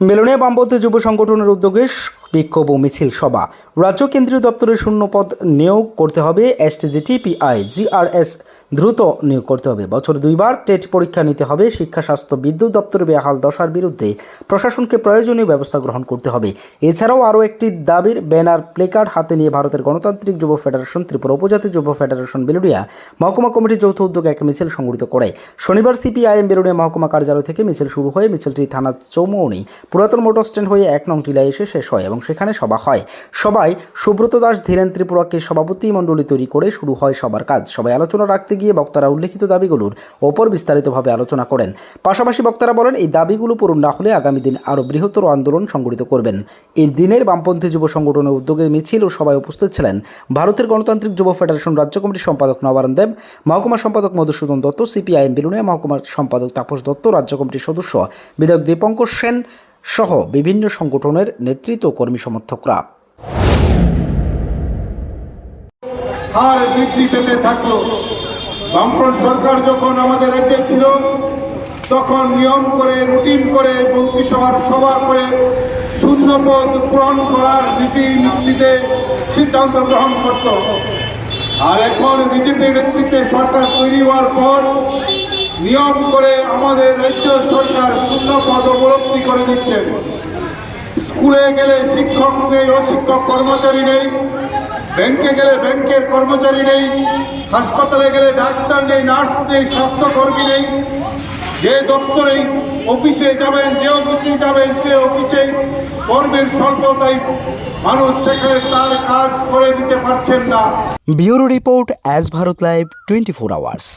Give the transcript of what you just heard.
মেলনিয়া বামপন্থী যুব সংগঠনের উদ্যোগে বিক্ষোভ ও মিছিল সভা। রাজ্য কেন্দ্রীয় দপ্তরের শূন্য পদ নিয়োগ করতে হবে এসটিজিটিপিআই জিআরএস দ্রুত নিয়োগ করতে হবে। বছর দুইবার টেট পরীক্ষা নিতে হবে, শিক্ষা, স্বাস্থ্য, বিদ্যুৎ দপ্তরের বেহাল দশার বিরুদ্ধে প্রশাসনকে প্রয়োজনীয় ব্যবস্থা গ্রহণ করতে হবে। এছাড়াও আরও একটি দাবির ব্যানার, প্লেকার্ড হাতে নিয়ে ভারতের গণতান্ত্রিক যুব ফেডারেশন, ত্রিপুরা উপজাতি যুব ফেডারেশন, বেলুড়িয়া মহকুমা কমিটির যৌথ উদ্যোগে এক মিছিল সংগঠিত করে। শনিবার সিপিআইএম বেলুড়িয়া মহকুমা কার্যালয় থেকে মিছিল শুরু হয়ে মিছিলটি থানা চৌমৌনি পুরাতন মোটর স্ট্যান্ড হয়ে এক নং টিলায় এসে শেষ হয় এবং সেখানে সভা হয়। সবাই সুব্রত দাস ধীরেন ত্রিপুরাকে সভাপতি মণ্ডলী তৈরি করে শুরু হয় সবার কাজ। সবাই আলোচনা রাখতে গিয়ে বক্তারা উল্লেখিত দাবিগুলোর ওপর বিস্তারিতভাবে আলোচনা করেন। পাশাপাশি বক্তারা বলেন, এই দাবিগুলো পূরণ না হলে আগামী দিন আরও বৃহত্তর আন্দোলন সংগঠিত করবেন। এই দিনের বামপন্থী যুব সংগঠনের উদ্যোগে মিছিল ও সভায় উপস্থিত ছিলেন ভারতের গণতান্ত্রিক যুব ফেডারেশন রাজ্য কমিটির সম্পাদক নবারণ দেব মহকুমা সম্পাদক মধুসূদন দত্ত, সিপিআইএম বিলুনিয়া মহকুমার সম্পাদক তাপস দত্ত, রাজ্য কমিটির সদস্য বিধায়ক দীপঙ্কর সেন সহ বিভিন্ন সংগঠনের নেতৃত্ব কর্মী সমর্থকরা। হার বৃদ্ধি পেতে থাকল। বামফ্রন্ট সরকার যখন আমাদের রাজ্যে ছিল, তখন নিয়ম করে, রুটিন করে মন্ত্রিসভার সভা করে শূন্য পদ পূরণ করার নীতি নীতিতে সিদ্ধান্ত গ্রহণ করত। আর এখন বিজেপি নেতৃত্বে সরকার তৈরি হওয়ার পর নিয়ম করে আমাদের রাজ্য সরকার শূন্য পদ উপলব্ধি করে দিচ্ছেন স্কুলে গেলে শিক্ষক নেই, অশিক্ষক কর্মচারী নেই, ব্যাংকে গেলে ব্যাংকের কর্মচারী নেই, হাসপাতালে গেলে ডাক্তার নেই, নার্স নেই, স্বাস্থ্যকর্মী নেই। যে দপ্তরে অফিসে যাবেন, যে অফিসে যাবেন, সে অফিসে কর্মের স্বল্পতায় মানুষ সেখানে তার কাজ করে দিতে পারছেন না। Bureau report as Bharat live twenty four hours.